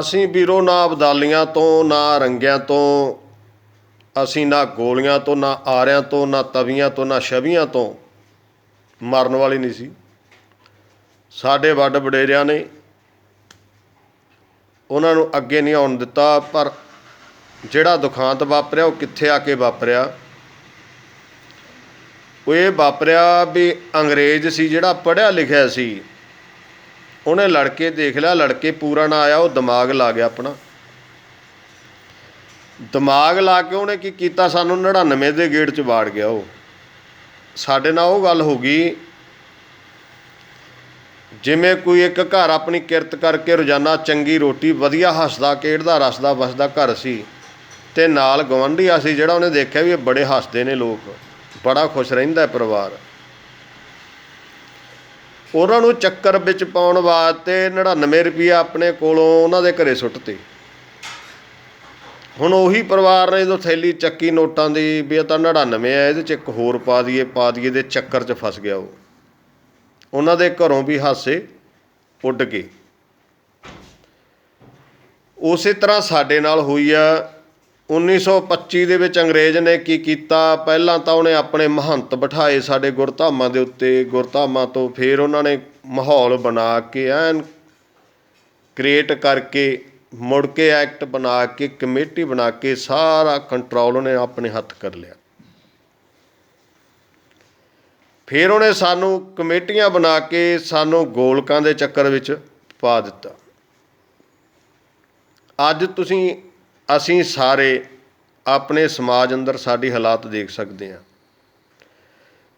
ਅਸੀਂ ਵੀਰੋ ਨਾ ਅਬਦਾਲੀਆਂ ਤੋਂ, ਨਾ ਰੰਗਿਆਂ ਤੋਂ, ਅਸੀਂ ਨਾ ਗੋਲੀਆਂ ਤੋਂ, ਨਾ ਆਰਿਆਂ ਤੋਂ, ਨਾ ਤਵੀਆਂ ਤੋਂ, ਨਾ ਛਵੀਆਂ ਤੋਂ ਮਰਨ ਵਾਲੀ ਨਹੀਂ ਸੀ। ਸਾਡੇ ਵੱਡ ਵਡੇਰਿਆਂ ਨੇ ਉਹਨਾਂ ਨੂੰ ਅੱਗੇ ਨਹੀਂ ਆਉਣ ਦਿੱਤਾ, ਪਰ ਜਿਹੜਾ ਦੁਖਾਂਤ ਵਾਪਰਿਆ, ਉਹ ਕਿੱਥੇ ਆ ਕੇ ਵਾਪਰਿਆ? ਉਹ ਇਹ ਵਾਪਰਿਆ ਵੀ ਅੰਗਰੇਜ਼ ਸੀ ਜਿਹੜਾ ਪੜ੍ਹਿਆ ਲਿਖਿਆ ਸੀ। ਉਹਨੇ ਲੜਕੇ ਦੇਖ ਲਿਆ, ਲੜਕੇ ਪੂਰਾ ਨਾ ਆਇਆ, ਉਹ ਦਿਮਾਗ ਲਾ ਗਿਆ ਆਪਣਾ। ਦਿਮਾਗ ਲਾ ਕੇ ਉਹਨੇ ਕੀ ਕੀਤਾ? ਸਾਨੂੰ 99 ਦੇ ਗੇਟ 'ਚ ਵਾੜ ਗਿਆ ਉਹ। ਸਾਡੇ ਨਾਲ ਉਹ ਗੱਲ ਹੋ ਗਈ, ਜਿਵੇਂ ਕੋਈ ਇੱਕ ਘਰ ਆਪਣੀ ਕਿਰਤ ਕਰਕੇ ਰੋਜ਼ਾਨਾ ਚੰਗੀ ਰੋਟੀ, ਵਧੀਆ ਹੱਸਦਾ, ਖੇਡਦਾ, ਰਸਦਾ, ਵਸਦਾ ਘਰ ਸੀ, ਤੇ ਨਾਲ ਗਵੰਡੀ ਸੀ ਜਿਹੜਾ ਉਹਨੇ ਦੇਖਿਆ ਵੀ ਇਹ ਬੜੇ ਹੱਸਦੇ ਨੇ ਲੋਕ, ਬੜਾ ਖੁਸ਼ ਰਹਿੰਦਾ ਪਰਿਵਾਰ। ਉਹਨਾਂ ਨੂੰ ਚੱਕਰ ਵਿੱਚ ਪਾਉਣ ਵਾਸਤੇ 99 ਰੁਪਏ ਆਪਣੇ ਕੋਲੋਂ ਉਹਨਾਂ ਦੇ ਘਰੇ ਸੁੱਟਤੇ। ਹੁਣ ਉਹੀ ਪਰਿਵਾਰ ਨੇ ਜਦੋਂ ਥੈਲੀ ਚੱਕੀ ਨੋਟਾਂ ਦੀ ਵੀ ਇਹ ਤਾਂ 99 ਆ, ਇਹਦੇ ਚ ਇੱਕ ਹੋਰ ਪਾ ਦਈਏ ਪਾ ਦਈਏ ਦੇ ਚੱਕਰ 'ਚ ਫਸ ਗਿਆ ਉਹ। ਉਹਨਾਂ ਦੇ ਘਰੋਂ ਵੀ ਹਾਸੇ ਉੱਡ ਗਏ। ਉਸੇ ਤਰ੍ਹਾਂ ਸਾਡੇ ਨਾਲ ਹੋਈ ਆ 1925 ਦੇ ਵਿੱਚ ਅੰਗਰੇਜ਼ ਨੇ ਕੀ ਕੀਤਾ? ਪਹਿਲਾਂ ਤਾਂ ਉਹਨੇ ਆਪਣੇ ਮਹੰਤ ਬਿਠਾਏ ਸਾਡੇ ਗੁਰਧਾਮਾਂ ਦੇ ਉੱਤੇ। ਗੁਰਧਾਮਾਂ ਤੋਂ ਫਿਰ ਉਹਨਾਂ ਨੇ ਮਾਹੌਲ ਬਣਾ ਕੇ ਐਨ ਕ੍ਰੀਏਟ ਕਰਕੇ, ਮੁੜ ਕੇ ਐਕਟ ਬਣਾ ਕੇ, ਕਮੇਟੀ ਬਣਾ ਕੇ ਸਾਰਾ ਕੰਟਰੋਲ ਉਹਨੇ ਆਪਣੇ ਹੱਥ ਕਰ ਲਿਆ। ਫਿਰ ਉਹਨੇ ਸਾਨੂੰ ਕਮੇਟੀਆਂ ਬਣਾ ਕੇ ਸਾਨੂੰ ਗੋਲਕਾਂ ਦੇ ਚੱਕਰ ਵਿੱਚ ਪਾ ਦਿੱਤਾ। ਅੱਜ ਤੁਸੀਂ ਅਸੀਂ ਸਾਰੇ ਆਪਣੇ ਸਮਾਜ ਅੰਦਰ ਸਾਡੀ ਹਾਲਾਤ ਦੇਖ ਸਕਦੇ ਹਾਂ।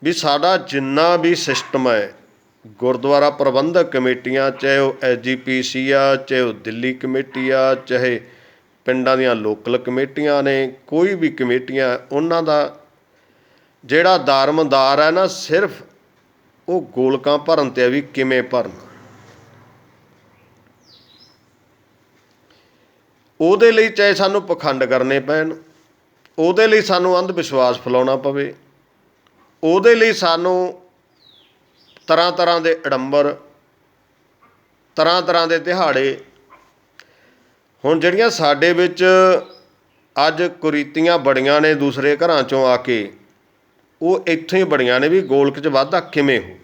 ਵੀ ਸਾਡਾ ਜਿੰਨਾ ਵੀ ਸਿਸਟਮ ਹੈ, ਗੁਰਦੁਆਰਾ ਪ੍ਰਬੰਧਕ ਕਮੇਟੀਆਂ, ਚਾਹੇ ਉਹ ਐਸਜੀਪੀਸੀ ਆ, ਚਾਹੇ ਉਹ ਦਿੱਲੀ ਕਮੇਟੀ ਆ, ਚਾਹੇ ਪਿੰਡਾਂ ਦੀਆਂ ਲੋਕਲ ਕਮੇਟੀਆਂ ਨੇ, ਕੋਈ ਵੀ ਕਮੇਟੀਆਂ, ਉਹਨਾਂ ਦਾ ਜਿਹੜਾ ਦਾਰਮਦਾਰ ਹੈ ਨਾ, ਸਿਰਫ ਉਹ ਗੋਲਕਾਂ ਭਰਨ ਤੇ ਆ ਵੀ ਕਿਵੇਂ ਭਰਨ। ਉਹਦੇ ਲਈ ਚਾਹੇ ਸਾਨੂੰ ਪਖੰਡ ਕਰਨੇ ਪੈਣ, ਉਹਦੇ ਲਈ ਸਾਨੂੰ ਅੰਧ ਵਿਸ਼ਵਾਸ ਫੈਲਾਉਣਾ ਪਵੇ, ਉਹਦੇ ਲਈ ਸਾਨੂੰ ਤਰ੍ਹਾਂ ਤਰ੍ਹਾਂ ਦੇ ਅਡੰਬਰ, ਤਰ੍ਹਾਂ ਤਰ੍ਹਾਂ ਦੇ ਦਿਹਾੜੇ। ਹੁਣ ਜਿਹੜੀਆਂ ਸਾਡੇ ਵਿੱਚ ਅੱਜ ਕੁਰੀਤੀਆਂ ਬੜੀਆਂ ਨੇ ਦੂਸਰੇ ਘਰਾਂ ਚੋਂ ਆ ਕੇ, ਉਹ ਇੱਥੋਂ ਹੀ ਬੜੀਆਂ ਨੇ ਵੀ ਗੋਲਕ 'ਚ ਵਾਧਾ ਕਿਵੇਂ ਹੋਵੇ।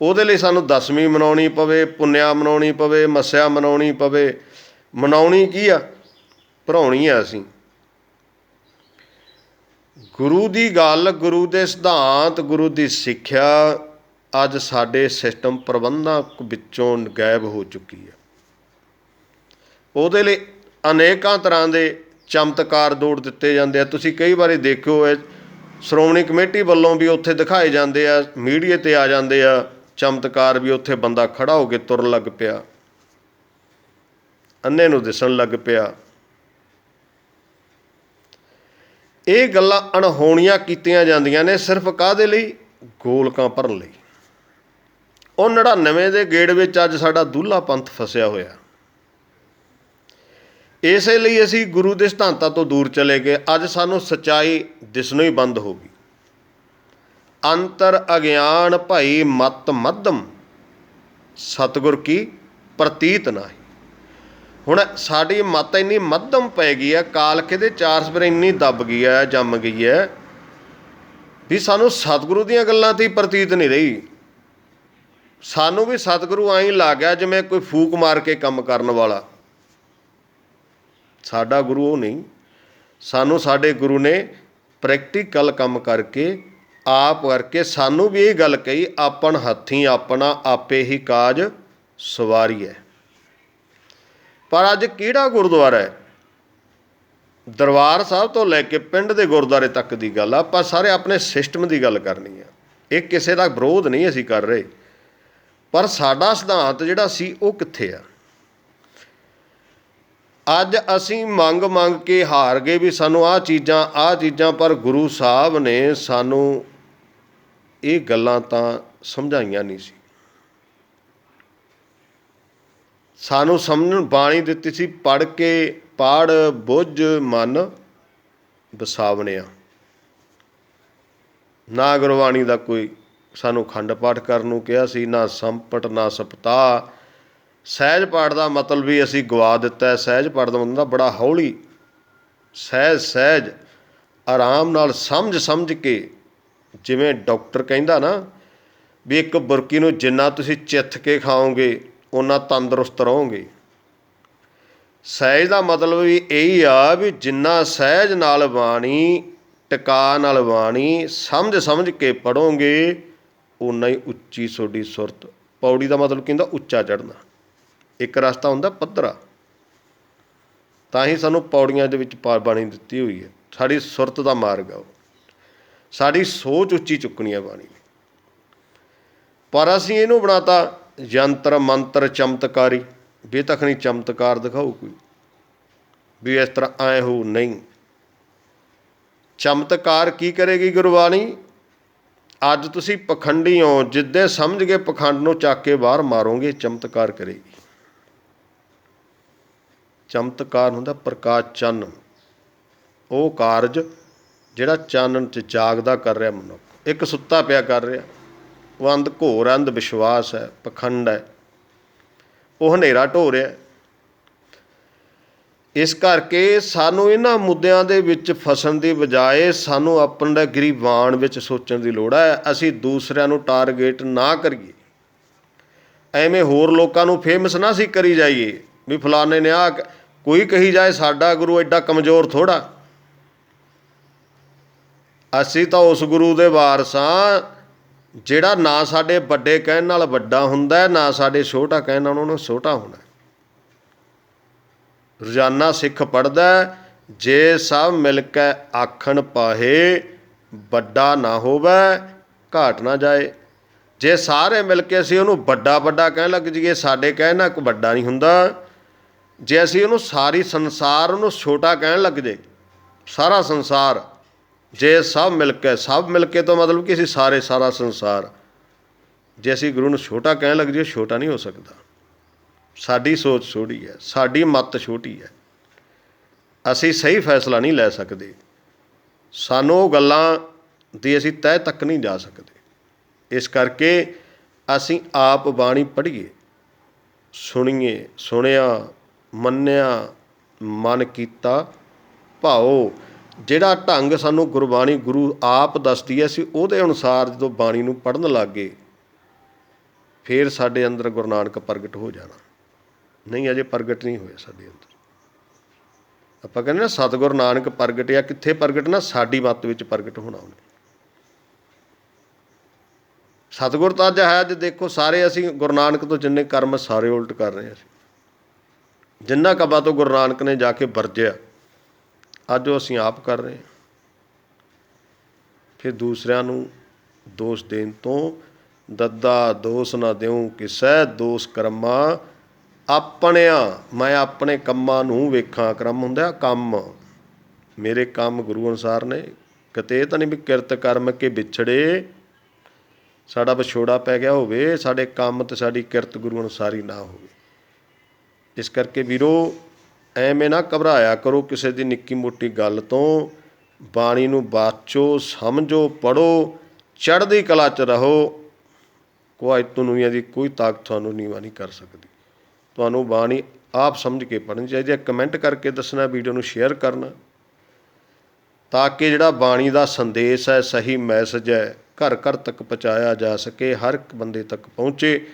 ਉਹਦੇ ਲਈ ਸਾਨੂੰ ਦਸਵੀਂ ਮਨਾਉਣੀ ਪਵੇ, ਪੁੰਨਿਆ ਮਨਾਉਣੀ ਪਵੇ, ਮੱਸਿਆ ਮਨਾਉਣੀ ਪਵੇ ਮਨਾਉਣੀ ਕੀ ਆ? ਭਰਾਉਣੀ ਆ ਅਸੀਂ। ਗੁਰੂ ਦੀ ਗੱਲ, ਗੁਰੂ ਦੇ ਸਿਧਾਂਤ, ਗੁਰੂ ਦੀ ਸਿੱਖਿਆ ਅੱਜ ਸਾਡੇ ਸਿਸਟਮ ਪ੍ਰਬੰਧਾਂ ਵਿੱਚੋਂ ਗਾਇਬ ਹੋ ਚੁੱਕੀ ਹੈ ਉਹਦੇ ਲਈ ਅਨੇਕਾਂ ਤਰ੍ਹਾਂ ਦੇ ਚਮਤਕਾਰ ਦੌੜ ਦਿੱਤੇ ਜਾਂਦੇ ਆ। ਤੁਸੀਂ ਕਈ ਵਾਰੀ ਦੇਖਿਓ ਹੈ ਸ਼੍ਰੋਮਣੀ ਕਮੇਟੀ ਵੱਲੋਂ ਵੀ ਉੱਥੇ ਦਿਖਾਏ ਜਾਂਦੇ ਆ, ਮੀਡੀਆ ਤੇ ਆ ਜਾਂਦੇ ਆ, ਚਮਤਕਾਰ ਵੀ ਉੱਥੇ ਬੰਦਾ ਖੜਾ ਹੋ ਕੇ ਤੁਰਨ ਲੱਗ ਪਿਆ। ਅੰਨੇ ਨੂੰ ਦਿਸਣ ਲੱਗ ਪਿਆ। ਇਹ ਗੱਲਾਂ ਅਣਹੋਣੀਆਂ ਕੀਤੀਆਂ ਜਾਂਦੀਆਂ ਨੇ ਸਿਰਫ ਕਾਦੇ ਲਈ? ਗੋਲਕਾਂ ਭਰਨ ਲਈ। ਉਹ 99 ਦੇ ਗੇੜ ਵਿੱਚ ਅੱਜ ਸਾਡਾ ਦੁੱਲਾ ਪੰਥ ਫਸਿਆ ਹੋਇਆ। ਇਸੇ ਲਈ ਅਸੀਂ ਗੁਰੂ ਦੇ ਸਿਧਾਂਤਾਂ ਤੋਂ ਦੂਰ ਚਲੇ ਗਏ। ਅੱਜ ਸਾਨੂੰ ਸਚਾਈ ਦਿਸਣੋਂ ਹੀ ਬੰਦ ਹੋ ਗਈ। ਅੰਤਰ ਅਗਿਆਨ ਭਈ ਮਤ ਮੱਧਮ। ਸਤਗੁਰ ਕੀ ਪ੍ਰਤੀਤ ਨਾਹੀ। ਹੁਣ ਸਾਡੀ ਮੱਤ ਇੰਨੀ ਮੱਧਮ ਪੈ ਗਈ ਹੈ ਕਾਲਕੇ ਦੇ ਚਾਰ ਸਪਰ ਇੰਨੀ ਦੱਬ ਗਈ ਹੈ, ਜੰਮ ਗਈ ਹੈ ਵੀ ਸਾਨੂੰ ਸਤਿਗੁਰੂ ਦੀਆਂ ਗੱਲਾਂ ਤੇ ਹੀ ਪ੍ਰਤੀਤ ਨਹੀਂ ਰਹੀ। ਸਾਨੂੰ ਵੀ ਸਤਿਗੁਰੂ ਐਂ ਲੱਗ ਗਿਆ ਜਿਵੇਂ ਕੋਈ ਫੂਕ ਮਾਰ ਕੇ ਕੰਮ ਕਰਨ ਵਾਲਾ। ਸਾਡਾ ਗੁਰੂ ਉਹ ਨਹੀਂ। ਸਾਨੂੰ ਸਾਡੇ ਗੁਰੂ ਨੇ ਪ੍ਰੈਕਟੀਕਲ ਕੰਮ ਕਰਕੇ, ਆਪ ਕਰਕੇ ਸਾਨੂੰ ਵੀ ਇਹ ਗੱਲ ਕਹੀ, ਆਪਣ ਹੱਥੀਂ ਆਪਣਾ ਆਪੇ ਹੀ ਕਾਜ ਸਵਾਰੀ ਹੈ ਪਰ ਅੱਜ ਕਿਹੜਾ ਗੁਰਦੁਆਰਾ ਹੈ? ਦਰਬਾਰ ਸਾਹਿਬ ਤੋਂ ਲੈ ਕੇ ਪਿੰਡ ਦੇ ਗੁਰਦੁਆਰੇ ਤੱਕ ਦੀ ਗੱਲ ਆ, ਆਪਾਂ ਸਾਰੇ ਆਪਣੇ ਸਿਸਟਮ ਦੀ ਗੱਲ ਕਰਨੀ ਆ। ਇਹ ਕਿਸੇ ਦਾ ਵਿਰੋਧ ਨਹੀਂ ਅਸੀਂ ਕਰ ਰਹੇ। ਪਰ ਸਾਡਾ ਸਿਧਾਂਤ ਜਿਹੜਾ ਸੀ, ਉਹ ਕਿੱਥੇ ਆ? ਅੱਜ ਅਸੀਂ ਮੰਗ ਮੰਗ ਕੇ ਹਾਰ ਗਏ ਵੀ ਸਾਨੂੰ ਆਹ ਚੀਜ਼ਾਂ ਆਹ ਚੀਜ਼ਾਂ, ਪਰ ਗੁਰੂ ਸਾਹਿਬ ਨੇ ਸਾਨੂੰ ਇਹ ਗੱਲਾਂ ਤਾਂ ਸਮਝਾਈਆਂ ਨਹੀਂ ਸੀ। ਸਾਨੂੰ ਸਮਝਣ ਬਾਣੀ ਦਿੱਤੀ ਸੀ ਪੜ ਕੇ ਪਾੜ ਬੁੱਝ ਮਨ ਵਸਾਵਣਿਆ ਨਾ ਗੁਰਬਾਣੀ ਦਾ ਕੋਈ ਸਾਨੂੰ ਖੰਡ ਪਾਠ ਕਰਨ ਨੂੰ ਕਿਹਾ ਸੀ, ਨਾ ਸੰਪਟ, ਨਾ ਸਪਤਾ। ਸਹਿਜ ਪਾਠ ਦਾ ਮਤਲਬ ਵੀ ਅਸੀਂ ਗਵਾ ਦਿੱਤਾ ਹੈ। ਸਹਿਜ ਪਾਠ ਦਾ ਮਤਲਬ ਬੜਾ ਹੌਲੀ। ਸਹਿਜ ਸਹਿਜ, ਆਰਾਮ ਨਾਲ ਸਮਝ ਸਮਝ ਕੇ ਜਿਵੇਂ ਡਾਕਟਰ ਕਹਿੰਦਾ ਨਾ ਵੀ ਇੱਕ ਬੁਰਕੀ ਨੂੰ ਜਿੰਨਾ ਤੁਸੀਂ ਚਿੱਥ ਕੇ ਖਾਓਗੇ ਓਨਾ ਤੰਦਰੁਸਤ ਰਹੋਗੇ। ਸਹਿਜ ਦਾ ਮਤਲਬ ਵੀ ਇਹੀ ਆ ਵੀ ਜਿੰਨਾ ਸਹਿਜ ਨਾਲ ਬਾਣੀ, ਟਿਕਾ ਨਾਲ ਬਾਣੀ ਸਮਝ ਸਮਝ ਕੇ ਪੜੋਗੇ ਉਨਾ ਹੀ ਉੱਚੀ ਤੁਹਾਡੀ ਸੁਰਤ। ਪੌੜੀ ਦਾ ਮਤਲਬ ਕਹਿੰਦਾ ਉੱਚਾ ਚੜਨਾ ਇੱਕ ਰਸਤਾ ਹੁੰਦਾ ਪੱਧਰਾ। ਤਾਂ ਹੀ ਸਾਨੂੰ ਪੌੜੀਆਂ ਦੇ ਵਿੱਚ ਪਾ- ਬਾਣੀ ਦਿੱਤੀ ਹੋਈ ਹੈ। ਸਾਡੀ ਸੁਰਤ ਦਾ ਮਾਰਗ ਆ ਉਹ। ਸਾਡੀ ਸੋਚ ਉੱਚੀ ਚੁੱਕਣੀ ਹੈ ਬਾਣੀ ਪਰ ਅਸੀਂ ਇਹਨੂੰ ਬਣਾਤਾ ਯੰਤਰ ਮੰਤਰ ਚਮਤਕਾਰੀ, ਬੇਤਖਣੀ ਚਮਤਕਾਰ ਦਿਖਾਓ ਕੋਈ। ਵੀ ਇਸ ਤਰ੍ਹਾਂ ਐ ਹੋ, ਨਹੀਂ। ਚਮਤਕਾਰ ਕੀ ਕਰੇਗੀ ਗੁਰਬਾਣੀ? ਅੱਜ ਤੁਸੀਂ ਪਖੰਡੀ ਹੋ, ਜਿੱਦੇ ਸਮਝ ਕੇ ਪਖੰਡ ਨੂੰ ਚੱਕ ਕੇ ਬਾਹਰ ਮਾਰੋਗੇ, ਚਮਤਕਾਰ ਕਰੇਗੀ। ਚਮਤਕਾਰ ਹੁੰਦਾ ਪ੍ਰਕਾਸ਼ ਚੰਨ। ਉਹ ਕਾਰਜ ਜਿਹੜਾ ਚਾਨਣ ਚ ਜਾਗਦਾ ਕਰ ਰਿਹਾ ਮਨੁੱਖ। ਇੱਕ ਸੁੱਤਾ ਪਿਆ ਕਰ ਰਿਹਾ। ਉਹ ਅੰਧ ਘੋਰ ਅੰਧ ਵਿਸ਼ਵਾਸ ਹੈ, ਪਖੰਡ ਹੈ। ਉਹ ਹਨੇਰਾ ਢੋ ਰਿਹਾ ਇਸ ਕਰਕੇ ਸਾਨੂੰ ਇਹਨਾਂ ਮੁੱਦਿਆਂ ਦੇ ਵਿੱਚ ਫਸਣ ਦੀ ਬਜਾਏ ਸਾਨੂੰ ਆਪਣੇ ਗਰੀਬਾਨ ਵਿੱਚ ਸੋਚਣ ਦੀ ਲੋੜ ਹੈ, ਅਸੀਂ ਦੂਸਰਿਆਂ ਨੂੰ ਟਾਰਗੇਟ ਨਾ ਕਰੀਏ। ਐਵੇਂ ਹੋਰ ਲੋਕਾਂ ਨੂੰ ਫੇਮਸ ਨਾ ਸੀ ਕਰੀ ਜਾਈਏ, ਵੀ ਫਲਾਣੇ ਨੇ ਆ ਕੋਈ ਕਹੀ ਜਾਏ ਸਾਡਾ ਗੁਰੂ ਐਡਾ ਕਮਜ਼ੋਰ ਥੋੜਾ ਅਸੀਂ ਤਾਂ ਉਸ ਗੁਰੂ ਦੇ ਵਾਰਸਾਂ ਜਿਹੜਾ ਨਾ ਸਾਡੇ ਵੱਡੇ ਕਹਿਣ ਨਾਲ ਵੱਡਾ ਹੁੰਦਾ ਨਾ ਸਾਡੇ ਛੋਟਾ ਕਹਿਣ ਨਾਲ ਉਹਨੂੰ ਛੋਟਾ ਹੋਣਾ ਰੋਜ਼ਾਨਾ ਸਿੱਖ ਪੜਦਾ ਜੇ ਸਭ ਮਿਲ ਕੇ ਆਖਣ ਪਾਹੇ, ਵੱਡਾ ਨਾ ਹੋਵੇ, ਘਾਟ ਨਾ ਜਾਏ। ਜੇ ਸਾਰੇ ਮਿਲ ਕੇ ਅਸੀਂ ਉਹਨੂੰ ਵੱਡਾ ਵੱਡਾ ਕਹਿਣ ਲੱਗ ਜਾਈਏ, ਸਾਡੇ ਕਹਿਣ ਨਾਲ ਕੋਈ ਵੱਡਾ ਨਹੀਂ ਹੁੰਦਾ। ਜੇ ਅਸੀਂ ਉਹਨੂੰ ਸਾਰੀ ਸੰਸਾਰ ਉਹਨੂੰ ਛੋਟਾ ਕਹਿਣ ਲੱਗ ਜੇ ਸਾਰਾ ਸੰਸਾਰ ਜੇ ਸਭ ਮਿਲ ਕੇ, ਸਭ ਮਿਲ ਕੇ ਤੋਂ ਮਤਲਬ ਕਿ ਅਸੀਂ ਸਾਰੇ ਸਾਰਾ ਸੰਸਾਰ, ਜੇ ਅਸੀਂ ਗੁਰੂ ਨੂੰ ਛੋਟਾ ਕਹਿਣ ਲੱਗ ਜਾਈਏ, ਛੋਟਾ ਨਹੀਂ ਹੋ ਸਕਦਾ। ਸਾਡੀ ਸੋਚ ਛੋਟੀ ਹੈ, ਸਾਡੀ ਮੱਤ ਛੋਟੀ ਹੈ। ਅਸੀਂ ਸਹੀ ਫੈਸਲਾ ਨਹੀਂ ਲੈ ਸਕਦੇ। ਸਾਨੂੰ ਉਹ ਗੱਲਾਂ ਦੀ ਅਸੀਂ ਤਹਿ ਤੱਕ ਨਹੀਂ ਜਾ ਸਕਦੇ। ਇਸ ਕਰਕੇ ਅਸੀਂ ਆਪ ਬਾਣੀ ਪੜ੍ਹੀਏ, ਸੁਣੀਏ, ਸੁਣਿਆ, ਮੰਨਿਆ, ਮਨ ਕੀਤਾ, ਭਾਓ। ਜਿਹੜਾ ਢੰਗ ਸਾਨੂੰ ਗੁਰਬਾਣੀ ਗੁਰੂ ਆਪ ਦੱਸਦੀ ਹੈ, ਅਸੀਂ ਉਹਦੇ ਅਨੁਸਾਰ ਜਦੋਂ ਬਾਣੀ ਨੂੰ ਪੜਨ ਲੱਗੇ ਫਿਰ ਸਾਡੇ ਅੰਦਰ ਗੁਰੂ ਨਾਨਕ ਪ੍ਰਗਟ ਹੋ ਜਾਣਾ। ਨਹੀਂ, ਅਜੇ ਪ੍ਰਗਟ ਨਹੀਂ ਹੋਇਆ ਸਾਡੇ ਅੰਦਰ। ਆਪਾਂ ਕਹਿੰਦੇ ਨਾ, ਸਤਿਗੁਰ ਨਾਨਕ ਪ੍ਰਗਟਿਆ ਕਿੱਥੇ ਪ੍ਰਗਟ ਨਾ? ਸਾਡੀ ਮੱਤ ਵਿੱਚ ਪ੍ਰਗਟ ਹੋਣਾ ਉਹਨੇ। ਸਤਿਗੁਰ ਤਾਂ ਅੱਜ ਹੈ, ਅੱਜ ਦੇਖੋ ਸਾਰੇ ਅਸੀਂ ਗੁਰੂ ਨਾਨਕ ਤੋਂ ਜਿੰਨੇ ਕਰਮ ਸਾਰੇ ਉਲਟ ਕਰ ਰਹੇ ਹਾਂ ਅਸੀਂ। ਜਿੰਨਾ ਕਬਾ ਤੋਂ ਗੁਰੂ ਨਾਨਕ ਨੇ ਜਾ ਕੇ ਵਰਜਿਆ ਅੱਜ ਉਹ ਅਸੀਂ ਆਪ ਕਰ ਰਹੇ ਹਾਂ। ਫਿਰ ਦੂਸਰਿਆਂ ਨੂੰ ਦੋਸ਼ ਦੇਣ ਤੋਂ ਦੱਦਾ ਦੋਸ਼ ਨਾ ਦਿਉ ਕਿਸੈ ਦੋਸ਼ ਕਰਮਾ ਆਪਣਿਆਂ, ਮੈਂ ਆਪਣੇ ਕੰਮਾਂ ਨੂੰ ਵੇਖਾਂ। ਕਰਮ ਹੁੰਦਾ ਕੰਮ। ਮੇਰੇ ਕੰਮ ਗੁਰੂ ਅਨੁਸਾਰ ਨੇ, ਕਿਤੇ ਤਾਂ ਨਹੀਂ ਵੀ ਕਿਰਤ ਕਰਮ ਕੇ ਵਿਛੜੇ। ਸਾਡਾ ਵਿਛੋੜਾ ਪੈ ਗਿਆ ਹੋਵੇ, ਸਾਡੇ ਕੰਮ ਤੇ ਸਾਡੀ ਕਿਰਤ ਗੁਰੂ ਅਨੁਸਾਰ ਹੀ ਨਾ ਹੋਵੇ। ਇਸ ਕਰਕੇ ਵੀਰੋ ਐਵੇਂ ਨਾ ਘਬਰਾਇਆ ਕਰੋ ਕਿਸੇ ਦੀ ਨਿੱਕੀ ਮੋਟੀ ਗੱਲ ਤੋਂ। ਬਾਣੀ ਨੂੰ ਬਾਚੋ, ਸਮਝੋ ਪੜੋ ਚੜ੍ਹਦੀ ਕਲਾ 'ਚ ਰਹੋ। ਕੋਈ ਦੁਨੀਆ ਦੀ ਕੋਈ ਤਾਕਤ ਤੁਹਾਨੂੰ ਨੀਵਾ ਨਹੀਂ ਕਰ ਸਕਦੀ। ਤੁਹਾਨੂੰ ਬਾਣੀ ਆਪ ਸਮਝ ਕੇ ਪੜ੍ਹਨੀ ਚਾਹੀਦੀ ਹੈ। ਕਮੈਂਟ ਕਰਕੇ ਦੱਸਣਾ, ਵੀਡੀਓ ਨੂੰ ਸ਼ੇਅਰ ਕਰਨਾ। ਤਾਂ ਕਿ ਜਿਹੜਾ ਬਾਣੀ ਦਾ ਸੰਦੇਸ਼ ਹੈ, ਸਹੀ ਮੈਸੇਜ ਹੈ, ਘਰ ਘਰ ਤੱਕ ਪਹੁੰਚਾਇਆ ਜਾ ਸਕੇ, ਹਰ ਇੱਕ ਬੰਦੇ ਤੱਕ ਪਹੁੰਚੇ।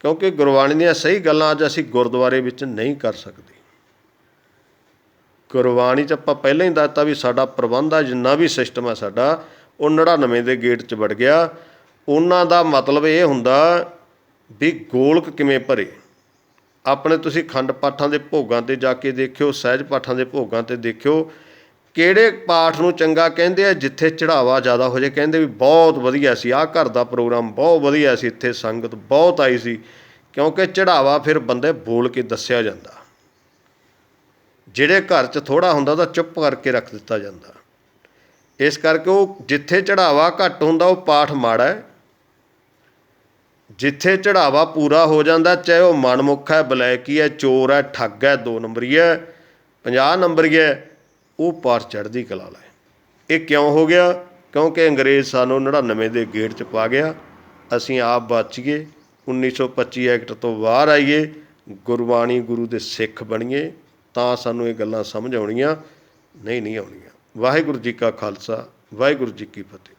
ਕਿਉਂਕਿ ਗੁਰਬਾਣੀ ਦੀਆਂ ਸਹੀ ਗੱਲਾਂ ਅੱਜ ਅਸੀਂ ਗੁਰਦੁਆਰੇ ਵਿੱਚ ਨਹੀਂ ਕਰ ਸਕਦੇ। ਗੁਰਬਾਣੀ 'ਚ ਆਪਾਂ ਪਹਿਲਾਂ ਹੀ ਦੱਸਤਾ ਵੀ ਸਾਡਾ ਪ੍ਰਬੰਧ ਆ, ਜਿੰਨਾ ਵੀ ਸਿਸਟਮ ਹੈ ਸਾਡਾ, ਉਹ 99 ਦੇ ਗੇਟ 'ਚ ਵੜ ਗਿਆ। ਉਹਨਾਂ ਦਾ ਮਤਲਬ ਇਹ ਹੁੰਦਾ ਵੀ ਗੋਲਕ ਕਿਵੇਂ ਭਰੇ? ਆਪਣੇ ਤੁਸੀਂ ਖੰਡ ਪਾਠਾਂ ਦੇ ਭੋਗਾਂ ਤੇ ਜਾ ਕੇ ਦੇਖਿਓ, ਸਹਿਜ ਪਾਠਾਂ ਦੇ ਭੋਗਾਂ ਤੇ ਦੇਖਿਓ, ਕਿਹੜੇ ਪਾਠ ਨੂੰ ਚੰਗਾ ਕਹਿੰਦੇ ਆ, ਜਿੱਥੇ ਚੜਾਵਾ ਜ਼ਿਆਦਾ ਹੋ ਜੇ ਕਹਿੰਦੇ ਵੀ ਬਹੁਤ ਵਧੀਆ ਸੀ, ਆਹ ਘਰ ਦਾ ਪ੍ਰੋਗਰਾਮ ਬਹੁਤ ਵਧੀਆ ਸੀ, ਇੱਥੇ ਸੰਗਤ ਬਹੁਤ ਆਈ ਸੀ, ਕਿਉਂਕਿ ਚੜਾਵਾ ਫਿਰ ਬੰਦੇ ਬੋਲ ਕੇ ਦੱਸਿਆ ਜਾਂਦਾ। ਜਿਹੜੇ ਘਰ 'ਚ ਥੋੜਾ ਹੁੰਦਾ ਉਹਦਾ ਚੁੱਪ ਕਰਕੇ ਰੱਖ ਦਿੱਤਾ ਜਾਂਦਾ। ਇਸ ਕਰਕੇ ਉਹ ਜਿੱਥੇ ਚੜਾਵਾ ਘੱਟ ਹੁੰਦਾ, ਉਹ ਪਾਠ ਮਾੜਾ ਹੈ। ਜਿੱਥੇ ਚੜਾਵਾ ਪੂਰਾ ਹੋ ਜਾਂਦਾ, ਚਾਹੇ ਉਹ ਮਨਮੁੱਖ ਹੈ, ਬਲੈਕੀ ਹੈ ਚੋਰ ਹੈ, ਠੱਗ ਹੈ, ਦੋ ਨੰਬਰੀ ਹੈ 50 ਨੰਬਰੀ ਹੈ, ਉਹ ਪਾਠ ਚੜ੍ਹਦੀ ਕਲਾ ਲੈ ਇਹ ਕਿਉਂ ਹੋ ਗਿਆ? ਕਿਉਂਕਿ ਅੰਗਰੇਜ਼ ਸਾਨੂੰ 99 ਦੇ ਗੇਟ 'ਚ ਪਾ ਗਿਆ। ਅਸੀਂ ਆਪ ਬਚ ਗਏ। 1925 ਐਕਟ ਤੋਂ ਬਾਹਰ ਆਈਏ। ਗੁਰਬਾਣੀ ਗੁਰੂ ਦੇ ਸਿੱਖ ਬਣੀਏ। ਤਾਂ ਸਾਨੂੰ ਇਹ ਗੱਲਾਂ ਸਮਝ ਆਉਣੀਆਂ, ਨਹੀਂ ਨਹੀਂ ਆਉਣੀਆਂ। ਵਾਹਿਗੁਰੂ ਜੀ ਕਾ ਖਾਲਸਾ, ਵਾਹਿਗੁਰੂ ਜੀ ਕੀ ਫਤਿਹ।